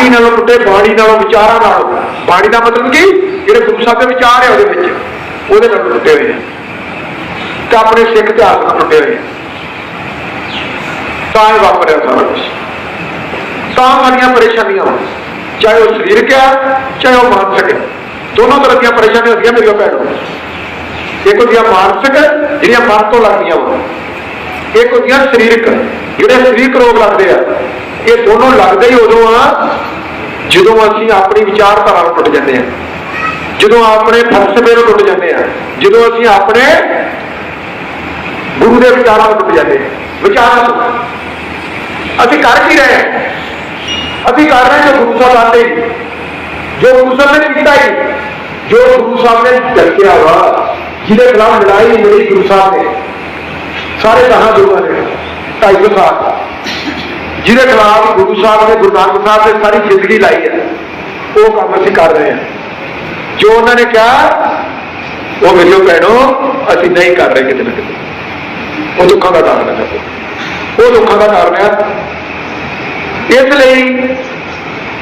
ਬਾਣੀ ਨਾਲੋਂ ਟੁੱਟੇ ਬਾਣੀ ਨਾਲੋਂ ਵਿਚਾਰਾਂ ਨਾਲੋਂ ਬਾਣੀ ਦਾ ਮਤਲਬ ਕੀ? ਜਿਹੜੇ ਗੁਰੂ ਸਾਹਿਬ ਦੇ ਵਿਚਾਰ ਹੈ ਉਹਦੇ ਵਿੱਚ। ਉਹਦੇ ਨਾਲ ਟੁੱਟੇ ਹੋਏ ਆ ਤੇ ਆਪਣੇ ਸਿੱਖ ਇਤਿਹਾਸ ਨਾਲ ਟੁੱਟੇ ਹੋਏ ਆ ਤਾਂ ਇਹ ਵਾਪਰਿਆ ਸਾਰਾ ਕੁਝ ਤਾਂ ਸਾਡੀਆਂ ਪਰੇਸ਼ਾਨੀਆਂ ਹੋਣ ਚਾਹੇ ਉਹ ਸਰੀਰਕ ਹੈ ਚਾਹੇ ਉਹ ਮਾਨਸਿਕ ਹੈ ਦੋਨੋਂ ਤਰ੍ਹਾਂ ਦੀਆਂ ਪਰੇਸ਼ਾਨੀਆਂ ਹੁੰਦੀਆਂ ਮੇਰੀਆਂ ਭੈਣੋ ਇੱਕ ਹੁੰਦੀਆਂ ਮਾਨਸਿਕ, ਜਿਹੜੀਆਂ ਮਨ ਤੋਂ ਲੱਗਦੀਆਂ ਵਾ। ਇੱਕ ਹੁੰਦੀਆਂ ਸਰੀਰਕ, ਜਿਹੜੇ ਸਰੀਰਕ ਰੋਗ ਲੱਗਦੇ ਆ। ਇਹ ਦੋਨੋਂ ਲੱਗਦੇ ਹੀ ਉਦੋਂ ਆ, ਜਦੋਂ ਅਸੀਂ ਆਪਣੀ ਵਿਚਾਰਧਾਰਾ ਨੂੰ ਟੁੱਟ ਜਾਂਦੇ ਆ। ਜਦੋਂ ਆਪਣੇ ਫਲਸਫੇ ਨੂੰ ਟੁੱਟ ਜਾਂਦੇ ਆ। ਜਦੋਂ ਅਸੀਂ ਆਪਣੇ ਗੁਰੂ ਦੇ ਵਿਚਾਰਾਂ ਨੂੰ ਟੁੱਟ ਜਾਂਦੇ ਵਿਚਾਰਾਂ ਤੋਂ ਅਸੀਂ ਕਰ ਕੀ ਰਹੇ ਅਸੀਂ ਕਰ ਰਹੇ ਜੋ ਗੁਰੂ ਸਾਹਿਬ ਆਂਦੇ ਹੀ ਜੋ ਗੁਰੂ ਸਾਹਿਬ ਨੇ ਕੀਤਾ ਹੀ ਜੋ ਗੁਰੂ ਸਾਹਿਬ ਨੇ ਦੱਸਿਆ ਵਾ, ਜਿਹਦੇ ਖਿਲਾਫ ਲੜਾਈ ਲੜੀ ਗੁਰੂ ਸਾਹਿਬ ਨੇ। ਸਾਰੇ ਦਹਾਂ ਗੁਰੂਆਂ ਨੇ। ਢਾਈ ਸੌ ਸਾਲ। ਜਿਹਦੇ ਖਿਲਾਫ ਗੁਰੂ ਸਾਹਿਬ ਨੇ, ਗੁਰੂ ਨਾਨਕ ਸਾਹਿਬ ਨੇ ਸਾਰੀ ਜ਼ਿੰਦਗੀ ਲਾਈ ਹੈ। ਉਹ ਕੰਮ ਅਸੀਂ ਕਰ ਰਹੇ ਹਾਂ। ਜੋ ਉਹਨਾਂ ਨੇ ਕਿਹਾ, ਉਹ ਮੇਰੀਓ ਭੈਣੋ, ਅਸੀਂ ਨਹੀਂ ਕਰ ਰਹੇ ਕਿਤੇ ਨਾ ਕਿਤੇ। ਉਹ ਦੁੱਖਾਂ ਦਾ ਕਾਰਨ ਹੈ ਉਹ ਦੁੱਖਾਂ ਦਾ ਕਾਰਨ ਹੈ। ਇਸ ਲਈ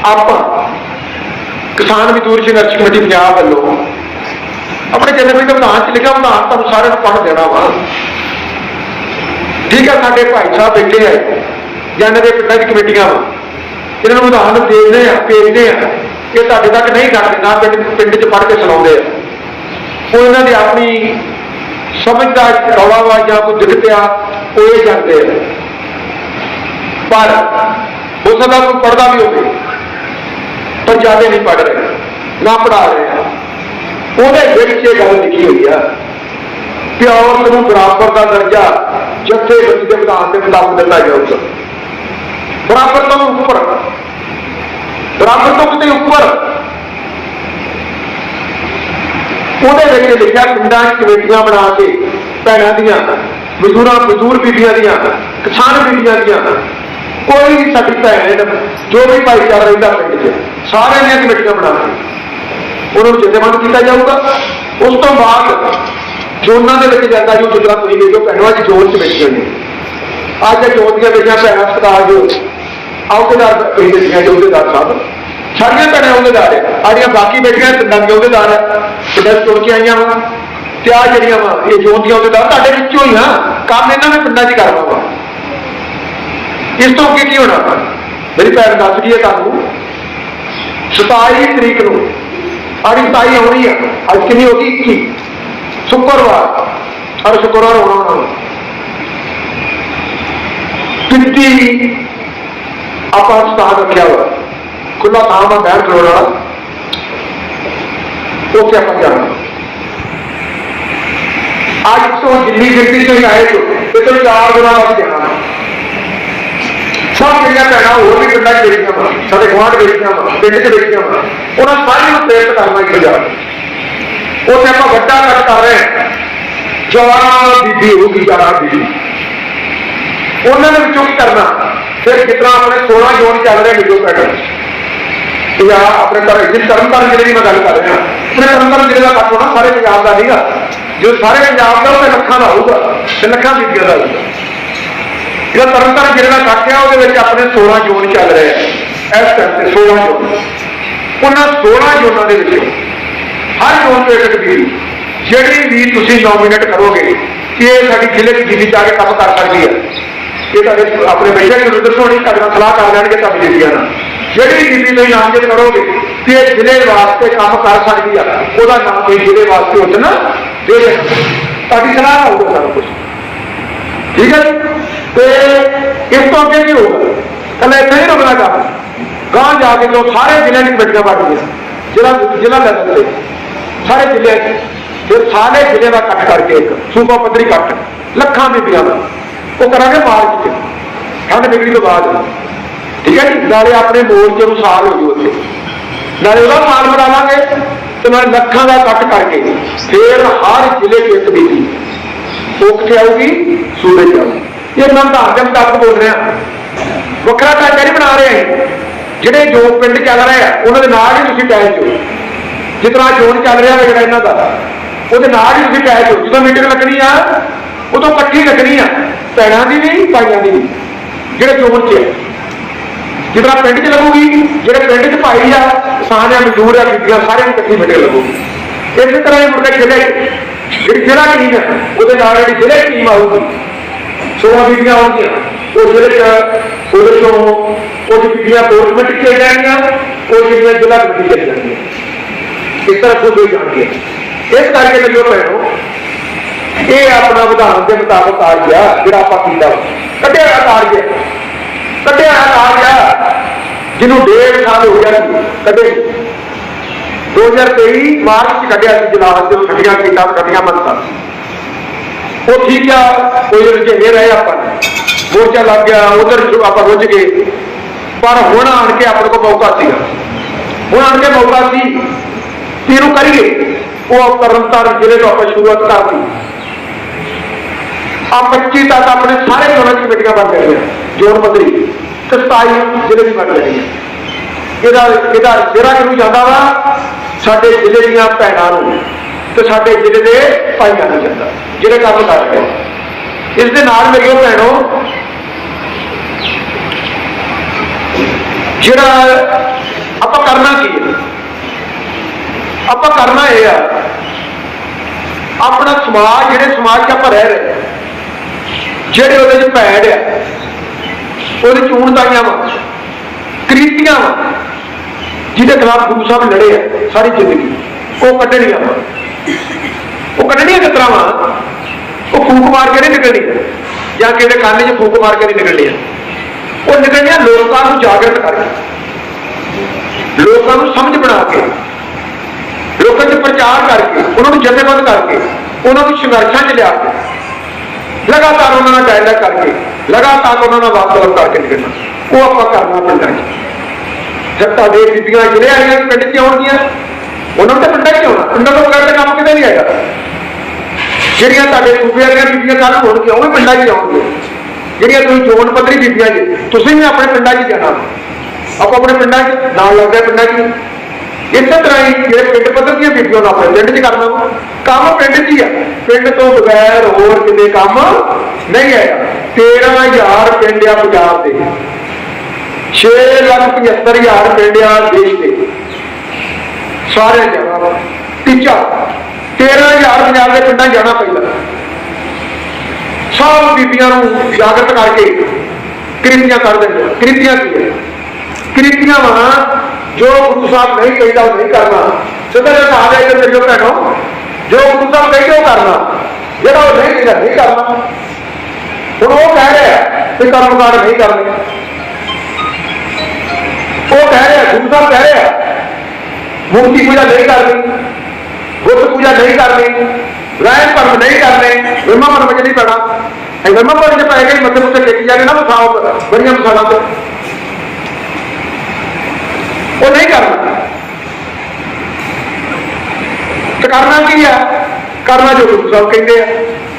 ਆਪਾਂ ਕਿਸਾਨ ਮਜ਼ਦੂਰ ਸੰਘਰਸ਼ ਕਮੇਟੀ ਪੰਜਾਬ ਵੱਲੋਂ ਆਪਣੇ ਜਨਮ ਦੇ ਵਿਧਾਨ ਚ ਲਿਖਿਆ ਵਿਧਾਨ ਤੁਹਾਨੂੰ ਸਾਰਿਆਂ ਨੂੰ ਪੜ੍ਹ ਦੇਣਾ ਵਾ। ਠੀਕ ਹੈ, ਸਾਡੇ ਭਾਈ ਸਾਹਿਬ ਬੈਠੇ ਆ। ਜਾਂ ਇਹਨਾਂ ਦੇ ਪਿੰਡਾਂ ਦੀ ਕਮੇਟੀਆਂ ਵਾ। ਇਹਨਾਂ ਨੂੰ ਵਿਧਾਨ ਦੇਣੇ ਆ ਭੇਜਦੇ ਆ ਕਿ ਤੁਹਾਡੇ ਤੱਕ ਨਹੀਂ ਕਰਦੇ ਨਾ ਪਿੰਡ ਪਿੰਡ ਚ ਪੜ੍ਹ ਕੇ ਸੁਣਾਉਂਦੇ ਆ। ਉਹ ਇਹਨਾਂ ਦੀ ਆਪਣੀ ਸਮਝ ਦਾ ਰੌਲਾ ਵਾ ਜਾਂ ਕੋਈ ਦਿੱਕਤ ਆ ਉਹ ਇਹ ਜਾਣਦੇ ਆ। ਪਰ ਹੋ ਸਕਦਾ ਕੋਈ ਪੜਦਾ ਵੀ ਹੋਵੇ ਪਰ ਜ਼ਿਆਦਾ ਨਹੀਂ ਪੜ ਰਹੇ, ਨਾ ਪੜਾ ਰਹੇ ਉਹਦੇ ਵਿੱਚ ਇਹ ਗੱਲ ਲਿਖੀ ਹੋਈ ਆ ਕਿ ਔਰਤ ਨੂੰ ਬਰਾਬਰ ਦਾ ਦਰਜਾ ਜੱਥੇ ਬੱਚੇ ਦੇ ਵਿਧਾਨ ਦੇ ਮੁਤਾਬਕ ਦਿੱਤਾ ਜਾਊਗਾ ਬਰਾਬਰ ਤੋਂ ਉੱਪਰ। ਬਰਾਬਰ ਤੋਂ ਕਿਤੇ ਉੱਪਰ। ਉਹਦੇ ਵਿੱਚ ਲਿਖਿਆ ਪਿੰਡਾਂ 'ਚ ਕਮੇਟੀਆਂ ਬਣਾ ਕੇ ਭੈਣਾਂ ਦੀਆਂ, ਮਜ਼ਦੂਰਾਂ, ਮਜ਼ਦੂਰ ਬੀਬੀਆਂ ਦੀਆਂ, ਕਿਸਾਨ ਬੀਬੀਆਂ ਦੀਆਂ। ਕੋਈ ਵੀ ਸਾਡੀ ਭੈਣ, ਜੋ ਵੀ ਭਾਈਚਾਰਾ ਰਹਿੰਦਾ ਪਿੰਡ 'ਚ, ਸਾਰਿਆਂ ਦੀਆਂ ਕਮੇਟੀਆਂ ਬਣਾ ਕੇ ਉਹਨਾਂ ਨੂੰ ਜਥੇਬੰਦ ਕੀਤਾ ਜਾਊਗਾ। ਉਸ ਤੋਂ ਬਾਅਦ ਜੋਨਾਂ ਦੇ ਵਿੱਚ ਜਾਂਦਾ ਜੋ ਜਿੱਦਾਂ ਤੁਸੀਂ ਵੇਖੋ ਭੈਣਾਂ ਅੱਜ ਜੋਨ 'ਚ ਬੈਠੀਆਂ ਨੇ। ਅੱਜ ਜੋਨ ਦੀਆਂ ਬੇਟੀਆਂ ਭੈਣਾਂ ਸਰਦਾਰ ਜੋ ਅਹੁਦੇਦਾਰ ਕਹਿੰਦੇ ਸੀਗੇ ਅਹੁਦੇਦਾਰ ਸਾਹਿਬ ਸਾਰੀਆਂ ਭੈਣਾਂ ਅਹੁਦੇਦਾਰ ਹੈ ਆੜੀਆਂ ਬਾਕੀ ਬੈਠੀਆਂ ਪਿੰਡਾਂ ਦੀਆਂ ਅਹੁਦੇਦਾਰ ਹੈ। ਪਿੰਡਾਂ 'ਚ ਕੇ ਆਈਆਂ ਵਾ। ਤੇ ਆ ਜਿਹੜੀਆਂ ਵਾ, ਇਹ ਜੋਤ ਅਹੁਦੇਦਾਰ ਤੁਹਾਡੇ ਵਿੱਚੋਂ ਹੀ ਆ ਕੰਮ ਇਹਨਾਂ ਨੇ ਪਿੰਡਾਂ 'ਚ ਕਰਨਾ ਵਾ। ਇਸ ਤੋਂ ਅੱਗੇ ਕੀ ਹੋਣਾ ਮੇਰੀ ਭੈਣ ਦੱਸ ਗਈ ਹੈ ਤੁਹਾਨੂੰ। 27 ਤਰੀਕ ਨੂੰ ਆੜੀ 27 ਆਉਣੀ ਆ। ਅੱਜ ਕਿੰਨੀ ਹੋ ਗਈ? 21 ਸ਼ੁੱਕਰਵਾਰ। ਹਰ ਸ਼ੁੱਕਰਵਾਰ ਹੋਣਾ ਹੋਣਾ ਕਿੰਤੀ ਆਪਾਂ ਸਥਾਨ ਰੱਖਿਆ ਵਾ ਖੁੱਲਾ ਥਾਂ ਆ ਬੈਠ ਖਲੋਣ ਵਾਲਾ। ਉੱਥੇ ਆਪਾਂ ਜਾਣਾ ਅੱਜ ਤੋਂ ਜਿੰਨੀ ਗਿਣਤੀ ਚ ਆਏ ਹੋ ਇਹ ਤੋਂ ਚਾਰ ਦਿਨਾਂ ਵੱਧ ਜਾਣਾ ਸਭ ਜਿਹੜੀਆਂ ਭੈਣਾਂ, ਹੋਰ ਵੀ ਪਿੰਡਾਂ 'ਚ ਬੈਠੀਆਂ ਵਾ ਸਾਡੇ ਗੁਆਂਢ ਬੈਠੀਆਂ ਵਾ ਪਿੰਡ 'ਚ ਬੈਠੀਆਂ ਵਾ ਉਹਨਾਂ ਸਾਰਿਆਂ ਨੂੰ ਪ੍ਰੇਰਿਤ ਕਰਨਾ ਇੱਕ ਜਾ ਉੱਥੇ ਆਪਾਂ ਵੱਡਾ ਕੱਟ ਕਰ ਰਹੇ ਹਾਂ। ਜਵਾਨ ਬੀਬੀ ਹੋਊਗੀ, ਜਵਾਨ ਬੀਬੀ। ਉਹਨਾਂ ਦੇ ਵਿੱਚੋਂ ਕੀ ਕਰਨਾ? ਫਿਰ ਕਿਤਨਾ ਆਪਣੇ 16 ਜੋਨ ਚੱਲ ਰਹੇ ਮਿਲੋ ਪੈਟਰਨ ਜਾਂ ਆਪਣੇ ਘਰ ਜਿਸ ਤਰਨਤਾਰਨ ਜ਼ਿਲ੍ਹੇ ਦੀ ਮੈਂ ਗੱਲ ਕਰ ਰਿਹਾ। ਆਪਣੇ ਤਰਨਤਾਰਨ ਜ਼ਿਲ੍ਹੇ ਦਾ ਕੱਟ ਹੋਣਾ ਸਾਰੇ ਪੰਜਾਬ ਦਾ ਨਹੀਂਗਾ। ਜੋ ਸਾਰੇ ਪੰਜਾਬ ਦਾ ਉਹ ਲੱਖਾਂ ਦਾ ਹੋਊਗਾ ਤੇ ਲੱਖਾਂ ਬੀਬੀਆਂ ਦਾ ਹੋਊਗਾ। ਜਿਹੜਾ ਤਰਨਤਾਰਨ ਜ਼ਿਲ੍ਹੇ ਦਾ ਕੱਟ ਆ, ਉਹਦੇ ਵਿੱਚ ਆਪਣੇ 16 ਜ਼ੋਨ ਚੱਲ ਰਹੇ ਆ ਇਸ ਟਾਈਮ ਤੇ 16 ਜ਼ੋਨ। ਉਹਨਾਂ 16 ਜ਼ੋਨਾਂ ਦੇ ਵਿੱਚੋਂ ਹਰ ਜ਼ੋਨ ਤੋਂ ਇੱਕ ਇੱਕ ਜਿਹੜੀ ਵੀ ਤੁਸੀਂ ਨੋਮੀਨੇਟ ਕਰੋਗੇ, ਕਿ ਇਹ ਸਾਡੀ ਜ਼ਿਲ੍ਹੇ ਦੀ ਬੀਬੀ ਜਾ ਕੇ ਕੰਮ ਕਰ ਸਕਦੀ ਹੈ। ਇਹ ਤੁਹਾਡੇ ਆਪਣੇ ਬੱਚਿਆਂ ਨੂੰ ਦੱਸੋ ਨਹੀਂ ਤੁਹਾਡੇ ਨਾਲ ਸਲਾਹ ਕਰ ਲੈਣਗੇ ਤੁਹਾਡੀ ਬੀਬੀਆਂ ਨਾਲ ਜਿਹੜੀ ਬੀਬੀ ਤੁਸੀਂ ਨਾਮਜ਼ਦ ਕਰੋਗੇ ਕਿ ਇਹ ਜ਼ਿਲ੍ਹੇ ਵਾਸਤੇ ਕੰਮ ਕਰ ਸਕਦੀ ਆ। ਉਹਦਾ ਨਾਮ ਤੁਸੀਂ ਜ਼ਿਲ੍ਹੇ ਵਾਸਤੇ ਉੱਚ ਨਾ ਦੇ ਤੁਹਾਡੀ ਸਲਾਹ ਨਾਲ ਹੋਊਗਾ ਸਾਰਾ ਕੁਝ ਠੀਕ ਹੈ ਤੇ ਇਸ ਤੋਂ ਅੱਗੇ ਕੀ ਹੋਊਗਾ? ਕੱਲੇ ਇੱਥੇ ਨਹੀਂ ਰੁਕਣਾ ਕੰਮ ਗਾਂ ਜਾ ਕੇ ਜੋ ਸਾਰੇ ਜ਼ਿਲ੍ਹਿਆਂ ਦੀ ਕਮੇਟੀਆਂ ਬਣਦੀਆਂ ਜਿਹੜਾ ਜ਼ਿਲ੍ਹਾ ਲੈਵਲ ਤੇ। ਸਾਰੇ ਜ਼ਿਲ੍ਹਿਆਂ 'ਚ। ਫਿਰ ਸਾਰੇ ਜ਼ਿਲ੍ਹੇ ਦਾ ਇਕੱਠ ਕਰਕੇ ਇੱਕ ਸੂਬਾ ਪੱਧਰੀ ਇਕੱਠ। ਲੱਖਾਂ ਬੀਬੀਆਂ ਦਾ। ਉਹ ਕਰਾਂਗੇ ਮਾਰਚ 'ਚ ਠੰਡ ਨਿਕਲੀ ਤੋਂ ਬਾਅਦ। ਠੀਕ ਹੈ ਜੀ? ਨਾਲੇ ਆਪਣੇ ਮੋਰਚੇ ਨੂੰ ਸਾਰ ਹੋ ਜੂ ਉੱਥੇ। ਨਾਲੇ ਉਹਦਾ ਮਾਲ ਬਣਾਵਾਂਗੇ ਤੇ ਨਾਲੇ ਲੱਖਾਂ ਦਾ ਕੱਟ ਕਰਕੇ ਫਿਰ ਹਰ ਜ਼ਿਲ੍ਹੇ 'ਚ ਇੱਕ ਬੀਜੀ। ਉਹ ਆਊਗੀ ਸੂਬੇ 'ਚ ਆਊਗੀ। ਇਹ ਮੈਂ ਤਾਂ ਦੇ ਮੁਤਾਬਕ ਬੋਲ ਰਿਹਾ। ਵੱਖਰਾ ਢਾਂਚਾ ਨਹੀਂ ਬਣਾ ਰਿਹਾ। ਅਸੀਂ। ਜਿਹੜੇ ਜੋ ਪਿੰਡ ਚੱਲ ਰਹੇ ਆ, ਉਹਨਾਂ ਦੇ ਨਾਲ ਹੀ ਤੁਸੀਂ ਟੈਚ ਹੋ ਜਿਤਨਾ ਜੋਨ ਚੱਲ ਰਿਹਾ ਵਾ ਇਹਨਾਂ ਦਾ। ਉਹਦੇ ਨਾਲ ਹੀ ਤੁਸੀਂ ਟੈਚ ਹੋ ਜਦੋਂ ਮੀਟਿੰਗ ਲੱਗਣੀ ਆ, ਉਦੋਂ ਇਕੱਠੀ ਲੱਗਣੀ ਆ। ਭੈਣਾਂ ਦੀ ਵੀ ਭਾਈਆਂ ਦੀ ਵੀ ਜਿਹੜੇ ਚੋਣ 'ਚ ਆ ਪਿੰਡ 'ਚ ਲੱਗੂਗੀ, ਜਿਹੜੇ ਪਿੰਡ 'ਚ ਭਾਈ ਆ ਕਿਸਾਨ ਆ ਮਜ਼ਦੂਰ ਆ ਬੀਬੀਆਂ ਸਾਰਿਆਂ ਨੂੰ ਇਕੱਠੀ ਮਿਲ ਲੱਗੂਗੀ। ਇਸੇ ਤਰ੍ਹਾਂ ਹੀ ਮੁੜ ਜ਼ਿਲ੍ਹੇ ਜਿਹੜੀ ਜ਼ਿਲ੍ਹਾ ਟੀਮ ਹੈ ਉਹਦੇ ਨਾਲ ਜਿਹੜੀ ਜ਼ਿਲ੍ਹੇ ਟੀਮ ਆਊਗੀ ਸੋਹਾਂ ਬੀਬੀਆਂ ਆਉਣਗੀਆਂ ਉਹ ਜ਼ਿਲ੍ਹੇ 'ਚ, ਉਹਦੇ ਚੋਂ ਕੁਝ ਬੀਬੀਆਂ ਕੋਰਟ 'ਚ ਜਾਣਗੀਆਂ, ਕੁਝ ਬੀਬੀਆਂ ਜ਼ਿਲ੍ਹਾ ਕਮੇਟੀ 'ਚ ਜਾਣਗੀਆਂ ਇਸ ਤਰ੍ਹਾਂ ਤੋਂ ਕੋਈ ਜਾਣਗੇ ਇਸ ਕਰਕੇ ਲੱਗਿਓ ਭੈਣੋ ਇਹ ਆਪਣਾ ਵਿਧਾਨ ਦੇ ਮੁਤਾਬਕ ਆ ਗਿਆ, ਜਿਹੜਾ ਆਪਾਂ ਕੀਤਾ ਕੱਢਿਆ ਹੋਇਆ ਗਿਆ ਕੱਢਿਆ ਹੋਇਆ ਗਿਆ ਜਿਹਨੂੰ ਡੇਢ ਸਾਲ ਹੋ ਗਿਆ ਸੀ, ਕੱਢੇ 2023 ਮਾਰਚ ਚ ਕੱਢਿਆ ਸੀ ਜਲਾਲ ਦੇ ਖੱਟੀਆਂ ਕੀਤਾ ਖੱਟੀਆਂ ਬੰਦਾ ਉਹ ਠੀਕ ਆ, ਕੋਈ ਰੁਝੇਵੇਂ ਰਹੇ ਆਪਾਂ। ਮੋਰਚਾ ਲੱਗ ਗਿਆ, ਉਧਰ ਆਪਾਂ ਰੁੱਝ ਗਏ। ਪਰ ਹੁਣ ਆਣ ਕੇ ਆਪਣੇ ਕੋਲ ਮੌਕਾ ਸੀਗਾ। ਹੁਣ ਆਣ ਕੇ ਮੌਕਾ ਸੀ ਕਿ ਇਹਨੂੰ ਕਰੀਏ। ਉਹ ਤਰਨਤਾਰਨ ਜ਼ਿਲ੍ਹੇ ਤੋਂ ਆਪਾਂ ਸ਼ੁਰੂਆਤ ਕਰਤੀ। ਆ 25 ਤੱਕ ਆਪਣੇ ਸਾਰੇ ਜ਼ੋਨਾਂ ਦੀ ਕਮੇਟੀਆਂ ਬਣ ਗਈਆਂ ਜ਼ੋਨ ਪੱਧਰੀ ਤੇ 27 ਜ਼ਿਲ੍ਹੇ ਦੀ ਬਣ ਗਈਆਂ ਇਹਦਾ ਇਹਦਾ ਜਿਹੜਾ ਕਿਹਨੂੰ ਜਾਂਦਾ ਵਾ, ਸਾਡੇ ਜ਼ਿਲ੍ਹੇ ਦੀਆਂ ਭੈਣਾਂ ਨੂੰ ਤੇ ਸਾਡੇ ਜ਼ਿਲ੍ਹੇ ਦੇ ਭਾਈਆਂ ਨੂੰ ਜਾਂਦਾ। ਜਿਹੜੇ ਕੰਮ ਕਰ ਰਹੇ ਇਸ ਦੇ ਨਾਲ ਮੇਰੀਓ ਭੈਣੋ, ਜਿਹੜਾ ਆਪਾਂ ਕਰਨਾ ਕੀ ਹੈ? ਆਪਾਂ ਕਰਨਾ ਇਹ ਆ, ਆਪਣਾ ਸਮਾਜ, ਜਿਹੜੇ ਸਮਾਜ 'ਚ ਆਪਾਂ ਰਹਿ ਰਹੇ ਜਿਹੜੇ ਉਹਦੇ 'ਚ ਭੈੜ ਆ, ਉਹਦੇ ਚੂਣ ਦਾਈਆਂ ਵਾ, ਕ੍ਰੀਤੀਆਂ ਵਾ, ਜਿਹਦੇ ਖਿਲਾਫ ਗੁਰੂ ਸਾਹਿਬ ਲੜੇ ਆ ਸਾਰੀ ਜ਼ਿੰਦਗੀ। ਉਹ ਕੱਢਣੀਆਂ ਵਾ। ਉਹ ਕੱਢਣੀਆਂ ਕਿਸ ਤਰ੍ਹਾਂ ਵਾ? ਉਹ ਫੂਕ ਮਾਰ ਕੇ ਨਹੀਂ ਨਿਕਲਣੀ ਜਾਂ ਕਿਸੇ ਖਾਨੇ 'ਚ ਫੂਕ ਮਾਰ ਕੇ ਨਹੀਂ ਨਿਕਲਣੀਆਂ। ਉਹ ਨਿਕਲਣੀਆਂ ਲੋਕਾਂ ਨੂੰ ਜਾਗਰਤ ਕਰਕੇ, ਲੋਕਾਂ ਨੂੰ ਸਮਝ ਬਣਾ ਕੇ, ਲੋਕਾਂ 'ਚ ਪ੍ਰਚਾਰ ਕਰਕੇ, ਉਹਨਾਂ ਨੂੰ ਜਥੇਬੰਦ ਕਰਕੇ, ਉਹਨਾਂ ਨੂੰ ਸੰਘਰਸ਼ਾਂ 'ਚ ਲਿਆ ਕੇ। ਲਗਾਤਾਰ ਉਹਨਾਂ ਨਾਲ ਡਾਇਲੌਗ ਕਰਕੇ, ਲਗਾਤਾਰ ਉਹਨਾਂ ਨਾਲ ਵਾਰਤਾਲਾਪ ਕਰਕੇ ਨਿਕਲਣਾ। ਉਹ ਆਪਾਂ ਕਰਨਾ ਪਿੰਡਾਂ 'ਚ ਜਦ ਤੁਹਾਡੇ ਬੀਬੀਆਂ ਜਿਹੜੇ ਆਈਆਂ ਪਿੰਡ 'ਚ ਆਉਣਗੀਆਂ? ਉਹਨਾਂ ਨੂੰ ਤਾਂ ਪਿੰਡਾਂ 'ਚ ਆਉਣਾ ਪਿੰਡਾਂ ਤੋਂ ਬਗੈਰ ਤਾਂ ਕੰਮ ਕਿਤੇ ਨਹੀਂ ਹੈਗਾ। ਜਿਹੜੀਆਂ ਤੁਹਾਡੇ ਸੂਬੇ ਵਾਲੀਆਂ ਬੀਬੀਆਂ ਕੱਲ ਹੋਣਗੀਆਂ, ਉਹ ਵੀ ਪਿੰਡਾਂ 'ਚ ਆਉਣਗੀਆਂ। ਜਿਹੜੀਆਂ ਤੁਸੀਂ ਜੋਨ ਪੱਧਰੀ ਬੀਬੀਆਂ ਜੀ, ਤੁਸੀਂ ਵੀ ਆਪਣੇ ਪਿੰਡਾਂ 'ਚ ਹੀ ਜਾਣਾ। ਆਪਾਂ ਆਪਣੇ ਪਿੰਡਾਂ 'ਚ, ਨਾਲ ਲੱਗਦੇ ਪਿੰਡਾਂ 'ਚ ਇਸੇ ਤਰ੍ਹਾਂ ਹੀ ਜਿਹੜੇ ਪਿੰਡ ਪੱਧਰ ਦੀਆਂ ਬੀਬੀਆਂ ਨੂੰ ਆਪਣੇ ਪਿੰਡ 'ਚ ਕਰਨਾ ਵਾ। ਕੰਮ ਪਿੰਡ 'ਚ ਹੀ ਆ। ਪਿੰਡ ਤੋਂ ਬਗੈਰ ਹੋਰ ਕਿਤੇ ਕੰਮ ਨਹੀਂ ਹੈ 13000 ਪਿੰਡ ਆ ਪੰਜਾਬ ਦੇ। 6 ਲੱਖ 75 ਹਜ਼ਾਰ ਪਿੰਡ ਆ ਦੇਸ਼ ਦੇ। ਸਾਰੇ ਜਗ੍ਹਾ ਵਾ ਤੀਜਾ 13000 ਪੰਜਾਬ ਦੇ ਪਿੰਡਾਂ ਜਾਣਾ ਪੈਂਦਾ। ਸਭ ਬੀਬੀਆਂ ਨੂੰ ਜਾਗਰਤ ਕਰਕੇ ਕ੍ਰਿਤੀਆਂ ਕਰ ਦਿੰਦੇ ਆ। ਕ੍ਰਿਤੀਆਂ ਕੀ ਹੈ ਕ੍ਰਿਤੀਆਂ ਵਾ ਜੋ ਗੁਰੂ ਸਾਹਿਬ ਨਹੀਂ ਕਹਿੰਦਾ ਉਹ ਨਹੀਂ ਕਰਨਾ ਸਿੱਧਾ ਜਿਹਾ ਕਹਾ ਦੇ ਕਿ ਤੇਰੇ ਭੈਣੋ ਜੋ ਗੁਰੂ ਸਾਹਿਬ ਕਹਿੰਦੇ ਉਹ ਕਰਨਾ ਜਿਹੜਾ ਉਹ ਨਹੀਂ ਕਹਿੰਦਾ ਨਹੀਂ ਕਰਨਾ ਹੁਣ ਉਹ ਕਹਿ ਰਿਹਾ ਕਿ ਕਰਮ ਕਾਰ ਨਹੀਂ ਕਰਨੇ ਉਹ ਕਹਿ ਰਿਹਾ ਗੁਰੂ ਸਾਹਿਬ ਕਹਿ ਰਿਹਾ ਮੂਰਤੀ ਪੂਜਾ ਨਹੀਂ ਕਰਨੀ ਬੁੱਤ ਪੂਜਾ ਨਹੀਂ ਕਰਨੀ ਰਾਇਣ ਪਰਮ ਨਹੀਂ ਕਰਨੇ ਵਿਰਮਾ ਪਰਮ ਚ ਨਹੀਂ ਪੈਣਾ ਇਹ ਵਿਰਮਾ ਪਰਮ ਚ ਪੈ ਗਈ ਮੱਥੇ ਮੁੱਥੇ ਟੇਕੀ ਜਾਣੇ ਨਾ ਉਹ ਨਹੀਂ ਕਰਨਾ ਤੇ ਕਰਨਾ ਕੀ ਆ? ਕਰਨਾ ਜੋ ਗੁਰੂ ਸਾਹਿਬ ਕਹਿੰਦੇ ਆ।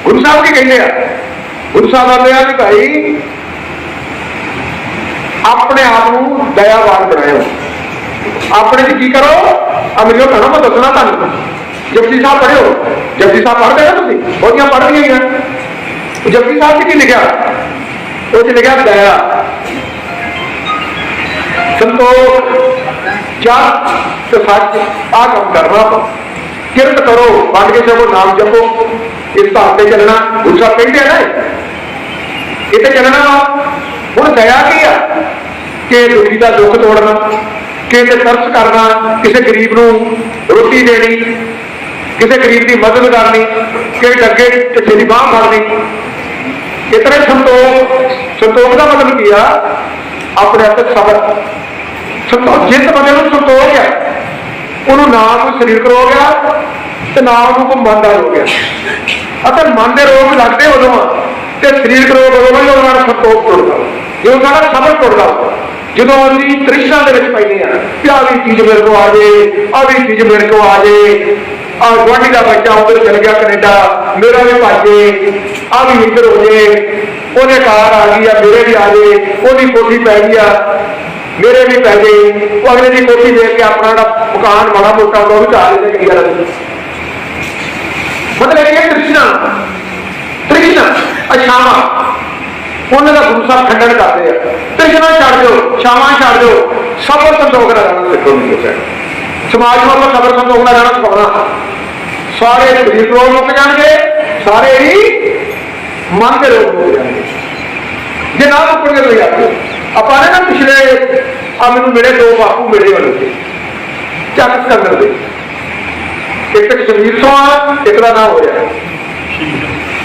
ਗੁਰੂ ਸਾਹਿਬ ਕੀ ਕਹਿੰਦੇ ਆ? ਗੁਰੂ ਸਾਹਿਬ ਆਂਦੇ ਆ ਵੀ ਭਾਈ, ਆਪਣੇ ਆਪ ਨੂੰ ਦਇਆਵਾਨ ਬਣਾਇਓ। ਆਪਣੇ ਚ ਕੀ ਕਰੋ? ਆ ਮੇਰੀ ਭੈਣੋ ਮੈਂ ਦੱਸਣਾ ਤੁਹਾਨੂੰ। ਜਪਜੀ ਸਾਹਿਬ ਪੜ੍ਹਿਓ। ਜਪਜੀ ਸਾਹਿਬ ਪੜ੍ਹਦੇ ਹੋ ਤੁਸੀਂ? ਬਹੁਤੀਆਂ ਪੜ੍ਹਦੀਆਂ ਹੀ ਆ। ਜਪਜੀ ਸਾਹਿਬ 'ਚ ਕੀ ਲਿਖਿਆ? ਉਹ 'ਚ ਲਿਖਿਆ ਦਇਆ। ਸੰਤੋਖ। ਚਾਹ ਤੇ ਸੱਚ ਆ ਕੰਮ ਕਰਨਾ ਆਪਾਂ। ਕਿਰਤ ਕਰੋ ਵੰਡ ਕੇ ਸਭੋ ਨਾਮ ਜਪੋ। ਇਸ ਧਾਰ ਤੇ ਚੱਲਣਾ। ਗੁਰੂ ਸਾਹਿਬ ਕਹਿੰਦੇ ਆ ਨਾ ਇਹ। ਤੇ ਚੱਲਣਾ ਹੁਣ ਦਇਆ ਕੀ ਆ? ਕਿ ਦੁਖੀ ਦਾ ਦੁੱਖ ਤੋੜਨਾ, ਕਿਸੇ ਤੇ ਤਰਸ ਕਰਨਾ, ਕਿਸੇ ਗਰੀਬ ਨੂੰ ਰੋਟੀ ਦੇਣੀ, ਕਿਸੇ ਗਰੀਬ ਦੀ ਮਦਦ ਕਰਨੀ, ਕਿਸੇ ਡੱਗੇ ਕਿਸੇ ਦੀ ਬਾਹ ਫੜਨੀ। ਇਸ ਤਰ੍ਹਾਂ ਸੰਤੋਖ ਸੰਤੋਖ ਦਾ ਮਤਲਬ ਕੀ ਆ? ਆਪਣੇ ਆਪ ਤੇ ਸਬਰ। ਸੰਤੋਖ ਜਿਸ ਬੰਦੇ ਨੂੰ ਸੰਤੋਖ ਹੈ ਉਹਨੂੰ ਨਾ ਕੋਈ ਸਰੀਰਕ ਰੋਗ ਆ ਤੇ ਨਾ ਉਹਨੂੰ ਕੋਈ ਮਨ ਦਾ ਰੋਗ ਹੈ ਅਤੇ ਮਨ ਦੇ ਰੋਗ ਲੱਗਦੇ ਉਦੋਂ ਆ ਤੇ ਸਰੀਰਕ ਰੋਗ ਉਦੋਂ ਹੀ ਉਹਨਾਂ ਦਾ ਸੰਤੋਖ ਟੁੱਟਦਾ। ਜਦੋਂ ਸਾਡਾ ਸਬਰ ਟੁੱਟਦਾ। ਜਦੋਂ ਅਸੀਂ ਤ੍ਰਿਸ਼ਨਾ ਦੇ ਵਿੱਚ ਪੈਂਦੇ ਆ ਕਿ ਆਹ ਵੀ ਚੀਜ਼ ਮੇਰੇ ਕੋ ਆ ਜੇ, ਆਹ ਵੀ ਚੀਜ਼ ਮੇਰੇ ਕੋ ਆ ਜੇ ਆ ਗੁਆਂਢੀ ਦਾ ਬੱਚਾ ਉਧਰ ਚਲ ਗਿਆ ਕੈਨੇਡਾ, ਮੇਰਾ ਵੀ ਭਾਜੇ ਆ ਵੀ ਇੱਧਰ ਹੋ ਜੇ, ਉਹਦੇ ਕਾਰ ਆ ਗਈ ਆ, ਮੇਰੇ ਵੀ ਆ ਜੇ, ਉਹਦੀ ਕੋਠੀ ਪੈ ਗਈ ਆ। ਮੇਰੇ ਵੀ ਪੈ ਗਏ। ਉਹ ਅਗਲੇ ਦੀ ਕੋਠੀ ਦੇਖ ਕੇ ਆਪਣਾ ਜਿਹੜਾ ਮਕਾਨ ਮਾੜਾ ਮੋਟਾ ਉਹ ਵੀ ਢਾਹ ਲੈਂਦੇ ਕਈ ਵਾਰ ਮਤਲਬ ਇਹ ਤ੍ਰਿਸ਼ਨਾ ਤ੍ਰਿਸ਼ਨਾ ਅਛਾਵਾ। ਉਹਨਾਂ ਦਾ ਗੁਰੂ ਸਾਹਿਬ ਖੰਡਨ ਕਰਦੇ ਆ। ਤ੍ਰਿਸ਼ਨਾ ਛੱਡ ਦਿਓ ਛਾਵਾਂ ਛੱਡ ਦਿਓ। ਸਬਰ ਸੰਤੋਖ ਰਹਿਣਾ। ਸਿੱਖੋ ਨਹੀਂ ਹੋ ਸਮਾਜ ਨੂੰ ਆਪਾਂ ਸਬਰ ਸੰਤੋਖ ਦਾ ਰਹਿਣਾ ਸਿਖਾਉਣਾ। ਸਾਰੇ ਸਰੀਰ ਰੋਗ ਮੁੱਕ ਜਾਣਗੇ ਸਾਰੇ ਹੀ ਮਨ ਦੇ ਰੋਗ ਮੁੱਕ ਜਾਣਗੇ। ਜੇ ਨਾ ਮੁੱਕਣਗੇ ਤਾਂ ਆਪਾਂ ਨੇ ਨਾ ਪਿਛਲੇ, ਆ ਮੈਨੂੰ ਮਿਲੇ ਦੋ ਬਾਪੂ ਮਿਲੇ ਵਾਲੇ ਸੀ, ਚੱਕ ਸਕੰਦਰ ਦੇ। ਇੱਕ ਕਸ਼ਮੀਰ ਤੋਂ ਆ ਇੱਕ ਦਾ ਨਾਮ ਹੋਇਆ।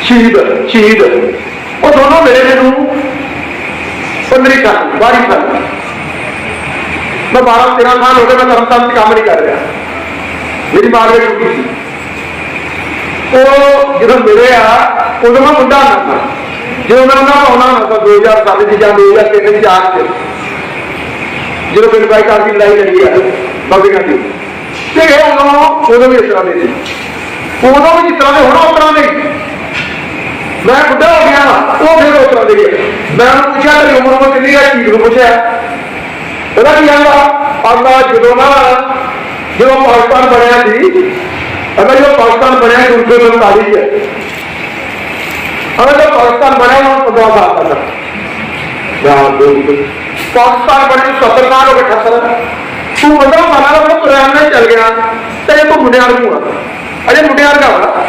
ਸ਼ਹੀਦ ਸ਼ਹੀਦ। ਉਹ ਦੋਨੋਂ ਮਿਲੇ ਮੈਨੂੰ 15 ਸਾਲ 12 ਸਾਲ। ਮੈਂ 12 13 ਸਾਲ ਹੋ ਗਏ, ਮੈਂ ਤਰਨਤਾਰਨ ਚ ਕੰਮ ਨਹੀਂ ਕਰ ਰਿਹਾ। ਮੇਰੀ ਮਾਂ ਦੇ ਡਿਊਟੀ ਸੀ। ਉਹ ਜਦੋਂ ਮਿਲੇ ਆ ਉਦੋਂ ਮੈਂ ਮੁੰਡਾ ਨਾ ਸੀ ਮੈਂ ਉਹਨਾਂ ਆਉਣਾ ਨਾ ਤਾਂ 2007 ਚ ਜਾਂ 2003 ਚ ਆ ਕੇ ਜਦੋਂ ਮੇਰੇ ਬਾਈ ਕਾਰ ਦੀ ਲੜਾਈ ਲੱਗੀ ਆ, ਬਾਬੇ ਦੀ। ਤੇ ਇਹ ਉਦੋਂ ਉਦੋਂ ਵੀ ਇਸ ਤਰ੍ਹਾਂ ਦੇ ਸੀ। ਉਦੋਂ ਵੀ ਜਿਸ ਤਰ੍ਹਾਂ ਦੇ, ਹੁਣ ਉਸ ਤਰ੍ਹਾਂ ਦੇ। ਮੈਂ ਬੁੱਢਾ ਹੋ ਗਿਆ, ਉਹ ਫਿਰ ਉਸ ਤਰ੍ਹਾਂ ਦੇ ਹੀ ਮੈਂ ਉਹਨੂੰ ਪੁੱਛਿਆ, ਤੇਰੀ ਉਮਰ ਉਮਰ ਕਿੰਨੀ ਹੈ ਚੀਜ਼ ਨੂੰ ਪੁੱਛਿਆ। ਉਹਦਾ ਕੀ ਆਂਦਾ ਆਂਦਾ ਜਦੋਂ ਨਾ, ਜਦੋਂ ਪਾਕਿਸਤਾਨ ਬਣਿਆ ਸੀ ਅਗਰ ਜਦੋਂ ਪਾਕਿਸਤਾਨ ਬਣਿਆ ਸੀ 1947 ਚ ਅਗਰ ਜਦੋਂ ਪਾਕਿਸਤਾਨ ਬਣਿਆ ਉਹ 15 ਸਾਲ ਦਾ ਸੀ ਯਾਰ ਦੋਸਤ ਪਾਕਿਸਤਾਨ ਬਣੇ ਨੂੰ 70 ਸਾਲ ਹੋ ਗਏ 78 ਤੂੰ 15 ਸਾਲਾਂ ਦਾ ਉਹ ਪ੍ਰੋਗਰਾਮ ਨਾਲ ਚੱਲ ਗਿਆ ਤੇ ਇਹ ਤੂੰ ਮੁੰਡਿਆਂ ਨੂੰ ਆ ਅਜੇ ਮੁੰਡਿਆਂ ਦਾ ਵਾ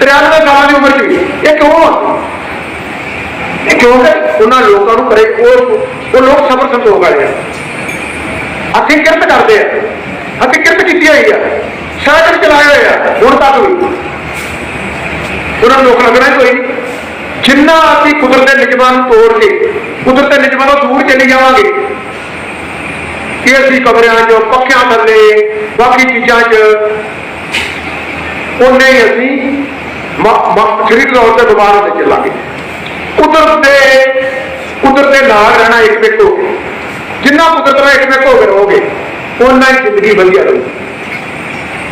93 ਸਾਲਾਂ ਦੀ ਉਹਨਾਂ ਲੋਕਾਂ ਨੂੰ ਕਰੇ ਉਹ ਉਹ ਲੋਕ ਸਬਰ ਸੰਤੋਖ ਵਾਲੇ ਆ ਅਸੀਂ ਕਿਰਤ ਕਰਦੇ ਆ ਅਸੀਂ ਕਿਰਤ ਕੀਤੀ ਹੋਈ ਆ ਸਾਈਕਲ ਚਲਾਏ ਹੋਏ ਆ ਹੁਣ ਤੱਕ ਵੀ ਉਹਨਾਂ ਨੂੰ ਲੋਕ ਲੱਗਣਾ ਕੋਈ ਨਹੀਂ ਜਿੰਨਾ ਅਸੀਂ ਕੁਦਰਤ ਦੇ ਨਿਯਮਾਂ ਨੂੰ ਤੋੜ ਕੇ, ਕੁਦਰਤ ਦੇ ਨਿਯਮਾਂ ਤੋਂ ਦੂਰ ਚਲੇ ਜਾਵਾਂਗੇ ਕਿ ਅਸੀਂ ਕਮਰਿਆਂ 'ਚ ਪੱਖਿਆਂ ਥੱਲੇ ਬਾਕੀ ਚੀਜ਼ਾਂ 'ਚ, ਉਹਨੇ ਹੀ ਅਸੀਂ ਮ- ਸਰੀਰ ਤੌਰ ਤੇ ਬਿਮਾਰ ਹੁੰਦੇ ਚੱਲਾਂਗੇ। ਕੁਦਰਤ ਦੇ ਕੁਦਰਤ ਦੇ ਨਾਲ ਰਹਿਣਾ ਇੱਕ ਮਿੱਕ ਹੋ ਕੇ, ਜਿੰਨਾ ਕੁਦਰਤ ਨਾਲ ਇੱਕ ਮਿੱਕ ਹੋ ਕੇ ਰਹੋਗੇ ਉਹਨਾਂ ਹੀ ਜ਼ਿੰਦਗੀ ਵਧੀਆ ਰਹੂਗੀ।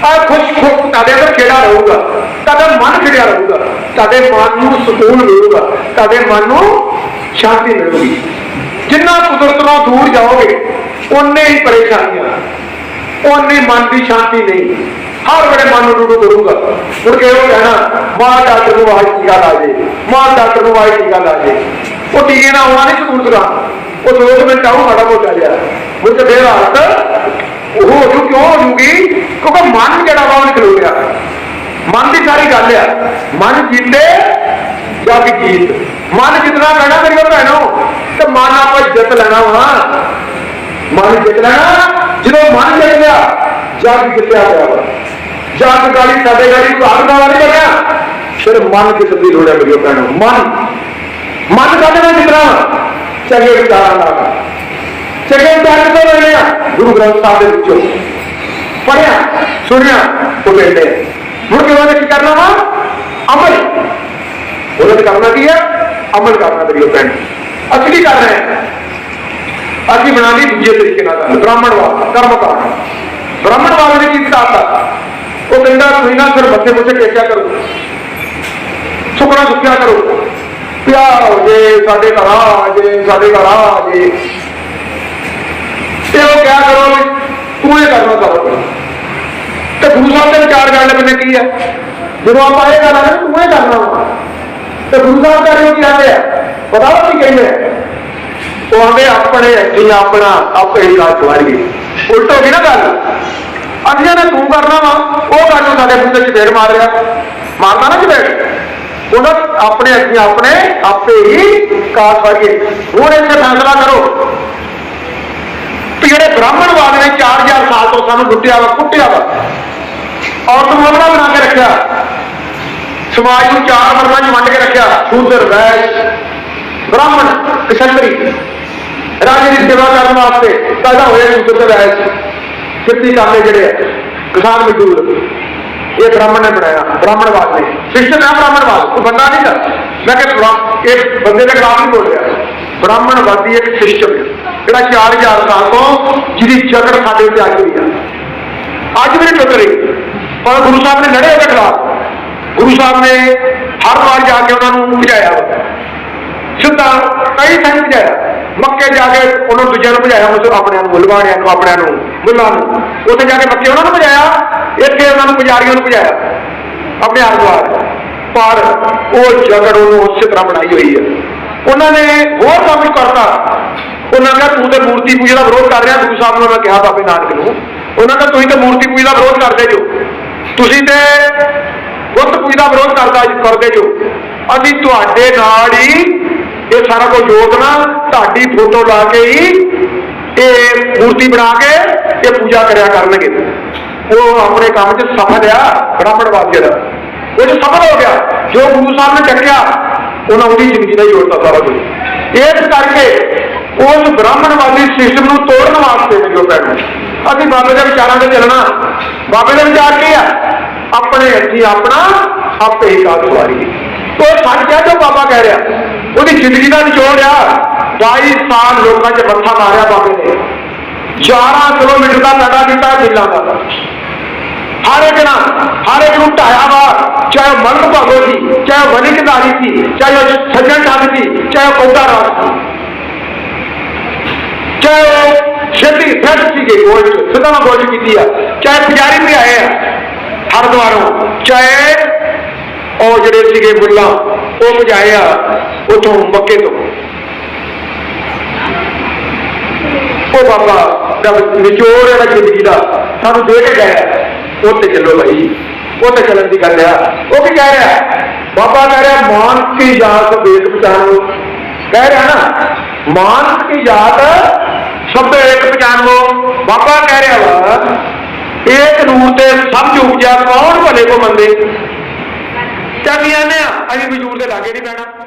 ਆ ਖੁਸ਼ ਖੁਸ਼ ਤੁਹਾਡੇ ਅੰਦਰ ਖੇੜਾ ਰਹੂਗਾ। ਤੁਹਾਡਾ ਮਨ ਖਿੜਿਆ ਰਹੂਗਾ। ਤੁਹਾਡੇ ਮਨ ਨੂੰ ਸਕੂਨ ਮਿਲੂਗਾ। ਤੁਹਾਡੇ ਮਨ ਨੂੰ ਸ਼ਾਂਤੀ ਮਿਲੂਗੀ। ਜਿੰਨਾ ਕੁਦਰਤ ਤੋਂ ਦੂਰ ਜਾਓਗੇ ਉਨੇ ਹੀ ਪਰੇਸ਼ਾਨੀਆਂ। ਉਨੇ ਮਨ ਦੀ ਸ਼ਾਂਤੀ ਨਹੀਂ। ਹਰ ਵੇਲੇ ਮਨ ਨੂੰ ਡੂਡੂ ਕਰੂਗਾ। ਮੁੜ ਕੇ ਉਹ ਕਹਿਣਾ, ਮਾਂ ਡਾਕਟਰ ਨੂੰ ਆਵਾਜ਼ ਟੀਕਾ ਲਾ ਆ ਜੇ, ਮਾਂ ਡਾਕਟਰ ਨੂੰ ਆਵਾਜ਼ ਟੀਕਾ ਲਾ ਆ ਜੇ। ਉਹ ਟੀਕੇ ਨਾਲ ਆਉਣਾ ਨਹੀਂ ਸਕੂਲ ਦੁਕਾਨ ਉਹ ਦੋ ਕੁ ਮਿੰਟ ਆਉ ਮਾੜਾ ਮੋਟਾ ਲਿਆ ਮੁੜ ਕੇ ਫੇਰ ਹਾਲਤ ਉਹ ਹੋ ਜੂ ਕਿਉਂ ਹੋ ਜੂਗੀ ਕਿਉਂਕਿ ਮਨ ਜਿਹੜਾ ਵਾ ਉਹ ਨਿਕਲ ਗਿਆ ਮਨ ਦੀ ਸਾਰੀ ਗੱਲ ਆ। ਮਨ ਜਿੱਤੇ ਜਾਂ ਕਿ ਜੀਤ। ਮਨ ਜਿੱਤਣਾ ਪੈਣਾ ਮੇਰੀ ਭੈਣੋ, ਤੇ ਮਨ ਆਪਾਂ ਜਿੱਤ ਲੈਣਾ ਵਾ। ਮਨ ਜਿੱਤ ਲੈਣਾ, ਜਦੋਂ ਮਨ ਜਿੱਤ ਗਿਆ, ਜਗ ਜਿੱਤਿਆ ਗਿਆ ਵਾ। ਜੱਗ ਗਾਲੀ ਸਾਡੇ ਗਾਲੀ ਨੂੰ ਨਾਲ ਵਾਲਾ ਨਹੀਂ ਬਣਿਆ ਫਿਰ ਮਨ ਜਿੱਤਣ ਦੀ ਲੋੜ ਹੈ ਮੇਰੀ ਭੈਣੋ। ਮਨ। ਮਨ ਸਾਡੇ ਨਾਲ ਜਿੱਤਣਾ ਚੰਗੇ ਵਿਚਾਰਾਂ ਨਾਲ। ਚੰਗੇ ਵਿਚਾਰ ਤੋਂ ਲੈਣੇ ਆ? ਗੁਰੂ ਗ੍ਰੰਥ ਸਾਹਿਬ ਦੇ ਵਿੱਚੋਂ। ਸੁਣਿਆ? ਉਹ ਲੈਣੇ ਮੁੜ ਕੇ ਉਹਨੇ ਕੀ ਕਰਨਾ ਵਾ? ਅਮਲ। ਉਹਨੇ ਕਰਨਾ ਕੀ ਹੈ ਅਮਲ ਕਰਨਾ ਮੇਰੀ ਭੈਣ। ਅਸੀਂ ਕੀ ਕਰ ਰਹੇ ਹਾਂ? ਅਸੀਂ ਬਣਾ ਲਈ ਦੂਜੇ ਤਰੀਕੇ ਨਾਲ ਬ੍ਰਾਹਮਣਵਾਦ ਕਰਮਕਾਂਡ। ਬ੍ਰਾਹਮਣਵਾਦ ਨੇ ਕੀ ਸਿਖਾਤਾ ਉਹ ਕਹਿੰਦਾ, ਤੁਸੀਂ ਨਾ ਫਿਰ ਬੱਚੇ ਬੱਚੇ ਟੇਕਿਆ ਕਰੋ। ਸੁਪਨਾ ਸੁੱਕਿਆ ਕਰੋ। ਪਿਆਰ ਜੇ, ਸਾਡੇ ਘਰ ਆ ਜੇ, ਸਾਡੇ ਘਰ ਆ ਜੇ। ਤੇ ਉਹ ਕਿਆ ਕਰੋ? ਤੂੰ ਇਹ ਕਰਨਾ ਕਰੋ ਤੇ ਗੁਰੂ ਸਾਹਿਬ ਦੇ ਵਿਚਾਰ ਗੱਲ ਬੰਨੇ ਕੀ ਹੈ ਜਦੋਂ ਆਪਾਂ ਇਹ ਗੱਲ ਨਾ ਤੂੰ ਇਹ ਕਰਨਾ ਤੇ ਗੁਰੂ ਸਾਹਿਬ ਕਰੇ ਕੀ ਆਂਦੇ ਆ? ਪਤਾ ਉਹ ਕੀ ਕਹਿੰਦੇ ਉਹ ਆਂਦੇ ਆਪਣੇ ਇੱਥੇ ਆਪਣਾ ਆਪੇ ਹੀ ਰਾਜ ਵਾਰੀਏ ਉਲਟ ਹੋ ਗਈ ਨਾ ਗੱਲ। ਅਗਲਿਆਂ ਨੇ ਤੂੰ ਕਰਨਾ ਵਾ, ਉਹ ਗੱਲ ਨੂੰ ਸਾਡੇ ਮੂੰਹ ਤੇ ਚਪੇੜ ਮਾਰ ਰਿਹਾ। ਮਾਰਦਾ ਨਾ ਚਪੇੜ। ਉਹਨਾਂ ਆਪਣੇ ਅਸੀਂ ਆਪਣੇ, ਆਪੇ ਹੀ ਕਾਸ ਵਾਰੀਏ। ਹੁਣ ਇੱਥੇ ਫੈਸਲਾ ਕਰੋ। ਕਿ ਜਿਹੜੇ ਬ੍ਰਾਹਮਣਵਾਦ ਨੇ 4000 ਸਾਲ ਤੋਂ ਸਾਨੂੰ ਲੁੱਟਿਆ ਵਾ, ਕੁੱਟਿਆ ਵਾ ਔਰਤ ਨੂੰ ਆਪਣਾ ਬਣਾ ਕੇ ਰੱਖਿਆ। ਸਮਾਜ ਨੂੰ ਚਾਰ ਵਰਗਾਂ 'ਚ ਵੰਡ ਕੇ ਰੱਖਿਆ। ਸ਼ੂਦਰ ਵੈਸ਼ ਬ੍ਰਾਹਮਣ ਕਸ਼ਤਰੀ ਰਾਜੇ ਦੀ ਸੇਵਾ ਕਰਨ ਵਾਸਤੇ ਪੈਦਾ ਹੋਏ ਸ਼ੂਦਰ ਤੇ ਵੈਸ਼। ਕਿਰਤੀ ਕਾਮੇ ਜਿਹੜੇ ਆ, ਕਿਸਾਨ ਮਜ਼ਦੂਰ। ਇਹ ਬ੍ਰਾਹਮਣ ਨੇ ਬਣਾਇਆ ਬ੍ਰਾਹਮਣਵਾਦ ਨੇ। ਸਿਸਟਮ ਹੈ ਬ੍ਰਾਹਮਣਵਾਦ ਕੋਈ ਬੰਦਾ ਨਹੀਂ ਦਾ ਮੈਂ ਕਿ ਇਹ ਬੰਦੇ ਦੇ ਖਿਲਾਫ ਨਹੀਂ ਬੋਲ ਰਿਹਾ। ਬ੍ਰਾਹਮਣਵਾਦੀ ਇੱਕ ਸਿਸਟਮ ਹੈ ਜਿਹੜਾ 4000 ਸਾਲ ਤੋਂ ਜਿਹਦੀ ਜਗੜ ਸਾਡੇ ਉੱਤੇ ਅੱਜ ਵੀ ਆ। ਅੱਜ ਵੀ ਨਹੀਂ ਟੁੱਟ ਰਹੀ। ਪਰ ਗੁਰੂ ਸਾਹਿਬ ਨੇ ਲੜੇ ਉਹਦੇ ਖਿਲਾਫ। ਗੁਰੂ ਸਾਹਿਬ ਨੇ ਹਰ ਵਾਰ ਜਾ ਕੇ ਉਹਨਾਂ ਨੂੰ ਭਜਾਇਆ ਸਿੱਧਾ ਕਈ ਥਾਂ ਭਜਾਇਆ। ਮੱਕੇ ਜਾ ਕੇ ਉਹਨਾਂ ਦੂਜਿਆਂ ਨੂੰ ਭਜਾਇਆ, ਉਸ ਆਪਣਿਆਂ ਨੂੰ ਮੁਲਵਾਣਿਆਂ ਨੂੰ, ਆਪਣਿਆਂ ਨੂੰ, ਮੁੱਲਾਂ ਨੂੰ। ਉੱਥੇ ਜਾ ਕੇ ਮੱਕੇ ਉਹਨਾਂ ਨੂੰ ਭਜਾਇਆ, ਇੱਥੇ ਉਹਨਾਂ ਨੂੰ ਪੁਜਾਰੀਆਂ ਨੂੰ ਭਜਾਇਆ। ਆਪਣੇ ਆਪ ਦੁਆਰ ਪਰ ਉਹ ਜਗੜ ਉਹਨੂੰ ਉਸੇ ਤਰ੍ਹਾਂ ਬਣਾਈ ਹੋਈ ਹੈ। ਉਹਨਾਂ ਨੇ ਹੋਰ ਕੰਮ ਕਰਤਾ। ਉਹਨਾਂ ਕਿਹਾ, ਤੂੰ ਤੇ ਮੂਰਤੀ ਪੂਜਾ ਦਾ ਵਿਰੋਧ ਕਰ ਰਿਹਾ। ਗੁਰੂ ਸਾਹਿਬ ਨੂੰ ਮੈਂ ਕਿਹਾ, ਬਾਬੇ ਨਾਨਕ ਨੂੰ। ਉਹਨਾਂ ਕਹਿੰਦਾ ਤੁਸੀਂ ਤਾਂ ਮੂਰਤੀ ਪੂਜਾ ਦਾ ਵਿਰੋਧ ਕਰਦੇ ਜੋ। ਤੁਸੀਂ ਤੇ ਬੁੱਤ ਪੂਜਾ ਦਾ ਵਿਰੋਧ ਕਰਦਾ ਕਰਦੇ ਜੋ। ਅਸੀਂ ਤੁਹਾਡੇ ਨਾਲ ਹੀ ਇਹ ਸਾਰਾ ਕੁਝ ਜੋੜਨਾ, ਤੁਹਾਡੀ ਫੋਟੋ ਲਾ ਕੇ ਹੀ ਇਹ ਮੂਰਤੀ ਬਣਾ ਕੇ ਇਹ ਪੂਜਾ ਕਰਿਆ ਕਰਨਗੇ। ਉਹ ਆਪਣੇ ਕੰਮ 'ਚ ਸਫਲ ਆ ਬ੍ਰਾਹਮਣਵਾਦ ਦਾ। ਉਹ 'ਚ ਸਫਲ ਹੋ ਗਿਆ। ਜੋ ਗੁਰੂ ਸਾਹਿਬ ਨੇ ਚੱਕਿਆ, ਉਹਨਾਂ ਉਹਦੀ ਜ਼ਿੰਦਗੀ ਦਾ ਹੀ ਜੋੜਤਾ ਸਾਰਾ ਕੁਝ। ਇਸ ਕਰਕੇ ਉਸ ਬ੍ਰਾਹਮਣਵਾਦੀ ਸਿਸਟਮ ਨੂੰ ਤੋੜਨ ਵਾਸਤੇ ਜੋ ਪੈਣਾ ਅਸੀਂ ਬਾਬੇ ਦੇ ਵਿਚਾਰਾਂ ਤੇ ਚੱਲਣਾ। ਬਾਬੇ ਦੇ ਵਿਚਾਰ ਕੀ ਆ? ਆਪਣੇ ਅੱਛੀ ਆਪਣਾ, ਆਪੇ ਹੀ ਕਾਲ ਸਵਾਰੀ ਉਹ ਸੱਚ ਹੈ ਜੋ ਬਾਬਾ ਕਹਿ ਰਿਹਾ। ਉਹਦੀ ਜ਼ਿੰਦਗੀ ਦਾ ਨਿਚੋੜ ਆ। 22 ਸਾਲ ਲੋਕਾਂ 'ਚ ਮੱਥਾ ਮਾਰਿਆ ਬਾਬੇ ਨੇ। 11 ਕਿਲੋਮੀਟਰ ਦਾ ਪੈਦਾ ਕੀਤਾ ਜਿੱਲਾ ਦਾ। ਹਰ ਇੱਕ ਨਾਲ ਹਰ ਇੱਕ ਨੂੰ ਢਾਇਆ ਵਾ। ਚਾਹੇ ਉਹ ਮਲਕ ਭਾਗੋ ਸੀ, ਚਾਹੇ ਉਹ ਵਨਿਕ ਧਾਰੀ ਸੀ, ਚਾਹੇ ਉਹ ਸੱਜਣ ਠੱਗ ਸੀ, ਚਾਹੇ ਉਹ ਰਾਜ ਸੀ। ਚਾਹੇ ਉਹ ਛੇਤੀ ਫੈਟ ਸੀਗੇ ਗੋਲ ਸਿੱਧਾ ਗੋਲ ਕੀਤੀ ਆ ਚਾਹੇ ਪੁਜਾਰੀ ਵੀ ਆਏ ਆ ਹਰਦੁਆਰੋਂ ਚਾਹੇ ਉਹ ਜਿਹੜੇ ਸੀਗੇ ਬੁੱਲਾ ਉਹ ਭਜਾਏ ਆ ਉਥੋਂ ਮੱਕੇ ਤੋਂ ਉਹ ਬਾਬਾ ਦਾ ਨਿਚੋੜ ਹੈ ਜ਼ਿੰਦਗੀ ਦਾ ਸਾਨੂੰ ਦੇ ਕੇ ਗਿਆ ਉੱਤੇ ਚੱਲੋ ਭਾਈ ਉੱਤੇ ਚੱਲਣ ਦੀ ਗੱਲ ਆ ਉਹ ਕੀ ਕਹਿ ਰਿਹਾ ਬਾਬਾ ਕਹਿ ਰਿਹਾ ਮਾਨਸ ਕੀ ਜਾਤ ਵੇਦ ਪਛਾਣੋ ਕਹਿ ਰਿਹਾ ਨਾ ਮਾਨਸ ਕੀ ਜਾਤ ਸਭ ਇੱਕ ਪਛਾਣੋ ਬਾਬਾ ਕਹਿ ਰਿਹਾ ਵਾ, ਇਹ ਨੂਰ ਤੇ ਸਭ ਉਪਜਿਆ ਕੌਣ ਭਲੇ ਕੋ ਮੰਦੇ? ਚੱਲੀਆਂ ਨੇ ਅਸੀਂ ਵੀ ਜੂਰ ਦੇ ਲਾਗੇ ਨਹੀਂ ਪੈਣਾ